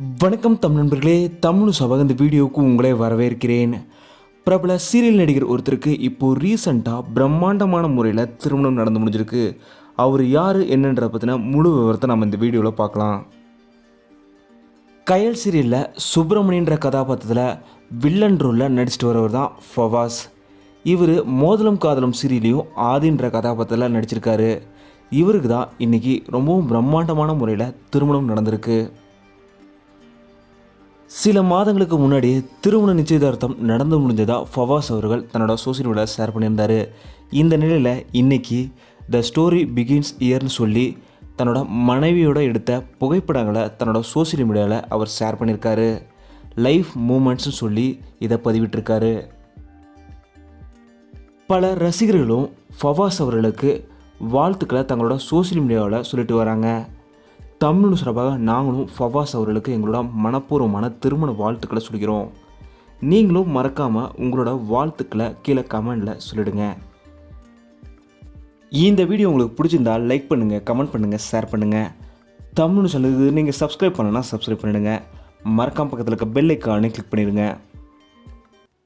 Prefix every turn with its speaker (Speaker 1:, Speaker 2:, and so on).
Speaker 1: வணக்கம் தமிழ் நண்பர்களே தமிழ் சபக இந்த வீடியோவுக்கு உங்களை வரவேற்கிறேன். பிரபல சீரியல் நடிகர் ஒருத்தருக்கு இப்போது ரீசண்டாக பிரம்மாண்டமான முறையில் திருமணம் நடந்து முடிஞ்சிருக்கு. அவர் யார் என்னன்ற பற்றின முழு விவரத்தை நம்ம இந்த வீடியோவில் பார்க்கலாம். கயல் சீரியலில் சுப்பிரமணியன்ற கதாபாத்திரத்தில் வில்லன் ரோலில் நடிச்சிட்டு வரவர் தான் ஃபவாஸ். இவர் மோதலம் காதலம் சீரியலையும் ஆதின்ற கதாபாத்திரத்தில் நடிச்சிருக்காரு. இவருக்கு தான் இன்னைக்கு ரொம்பவும் பிரம்மாண்டமான முறையில் திருமணம் நடந்திருக்கு. சில மாதங்களுக்கு முன்னாடி திருமண நிச்சயதார்த்தம் நடந்து முடிஞ்சதா ஃபவாஸ் அவர்கள் தன்னோட சோசியல் மீடியாவில் ஷேர் பண்ணியிருந்தார். இந்த நிலையில் இன்னைக்கு த ஸ்டோரி பிகின்ஸ் இயர்னு சொல்லி தன்னோட மனைவியோட எடுத்த புகைப்படங்களை தன்னோட சோசியல் மீடியாவில் அவர் ஷேர் பண்ணியிருக்காரு. லைஃப் மூமெண்ட்ஸ்னு சொல்லி இதை பதிவிட்டிருக்காரு. பல ரசிகர்களும் ஃபவாஸ் அவர்களுக்கு வாழ்த்துக்களை தங்களோட சோசியல் மீடியாவில் சொல்லிட்டு வராங்க. தமிழ் சிறப்பாக நாங்களும் ஃபவாஸ் அவர்களுக்கு எங்களோட மனப்பூர்வமான திருமண வாழ்த்துக்களை சொல்கிறோம். நீங்களும் மறக்காமல் உங்களோட வாழ்த்துக்களை கீழே கமெண்டில் சொல்லிடுங்க. இந்த வீடியோ உங்களுக்கு பிடிச்சிருந்தா லைக் பண்ணுங்கள் கமெண்ட் பண்ணுங்கள் ஷேர் பண்ணுங்கள் தமிழ் சொன்னது நீங்கள் சப்ஸ்கிரைப் பண்ணனா சப்ஸ்கிரைப் பண்ணிடுங்க. மறக்காம பக்கத்தில் இருக்க பெல் ஐக்கானே கிளிக் பண்ணிடுங்க.